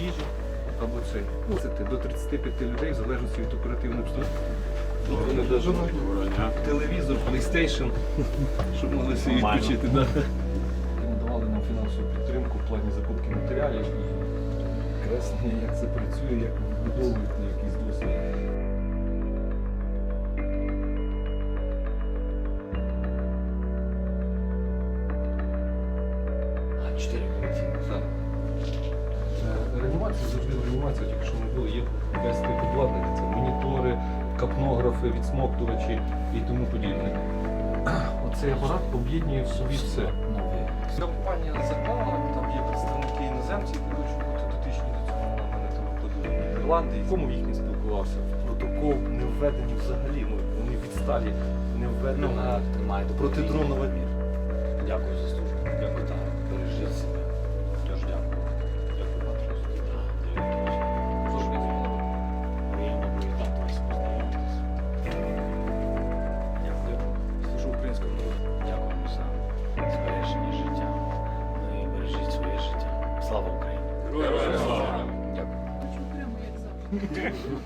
їжі або цей. Ну, це до 35 людей в залежності від оперативної обстановки. Вони навіть телевізор, PlayStation, щоб могли собі відключити. Да. Вони давали нам фінансову підтримку в плані закупки матеріалів і креслення, як це працює, як відбудовують на якийсь досвід. А, 4 полетіли. Так. Е, завжди в тільки що ми були, є весь тип обладнання. Це монітори, капнографи, відсмоктувачі і тому подібне. Оцей апарат об'єднує в собі все. Нові. Компанія заклала, там є представники іноземців, які хочуть бути дотичні до цього. На мене там виходили Нідерланди, в кому їх не спілкувався. Протокол не введені взагалі. Ну, вони відсталі, не введена тримаєте протидронова мір. Дякую за службу. Дякую. Слава Україні! Дякую.